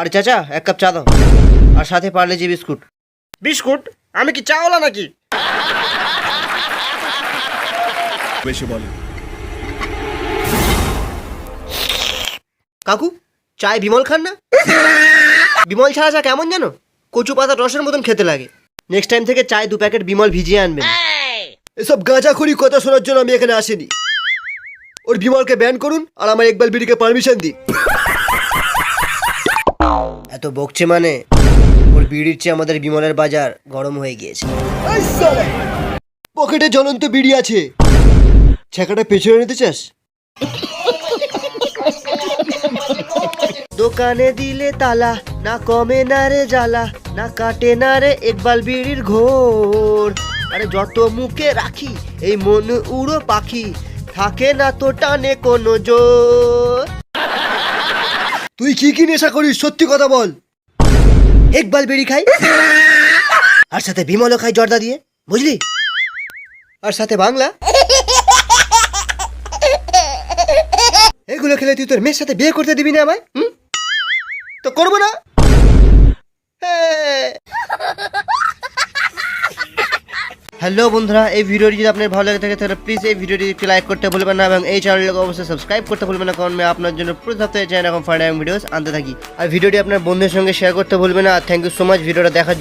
আর চাচা এক কাপ চা দাও। আর সাথে পার্লেজি বিস্কুট। বিস্কুট? আমি কি চাওলা নাকি? বেশি বলে। কাকু চায় বিমল খান না? বিমল ছাড়া চা কেমন জানো? কচু পাতা রসের মতন খেতে লাগে। নেক্সট টাইম থেকে চায় দু প্যাকেট বিমল ভিজিয়ে আনবেন। এসব গাঁজাখড়ি কথা শোনার জন্য আমি এখানে আসিনি। ওর বিমলকে ব্যান করুন আর আমার একবার বিড়িকে পারমিশন দিন। এত বকছে মানে? ওর বিড়ির চেয়ে আমাদের বিমলের বাজার গরম হয়ে গিয়েছে। পকেটে জ্বলন্ত বিড়ি আছে। ছেঁকাটা পেছনে নিতে চাস? দোকানে দিলে তালা না কমে না রে জ্বালা না কাটে না রে একবাল বিড়ির ঘোর। আরে যত মুখে রাখি এই মন উড়ো পাখি থাকে না তো টানে কোনো জোর। তুই কি কি নেশা করিস? সত্যি কথা বল। একবার বেরি খাই, আর সাথে বিমলও খাই জর্দা দিয়ে, বুঝলি? আর সাথে বাংলা। এগুলো খেলে তুই তোর মেয়ের সাথে বিয়ে করতে দিবি না আমায়, হুম? তো করব না। হ্যালো বন্ধুরা, এই ভিডিওটি যদি আপনার ভালো লাগে থাকে, তাহলে প্লিজ এই ভিডিওটি একটি লাইক করতে ভুলবেন না এবং এই চ্যানেলকে অবশ্যই সাবস্ক্রাইব করতে ভুলবেন না, কারণ আমি আপনার জন্য প্রতি সপ্তাহে চ্যানেল এখন ফাইন ভিডিওস আনতে থাকি। আর ভিডিওটি আপনার বন্ধুদের সঙ্গে শেয়ার করতে ভুলবেন না, আর থ্যাংক ইউ সো মাচ ভিডিওটা দেখার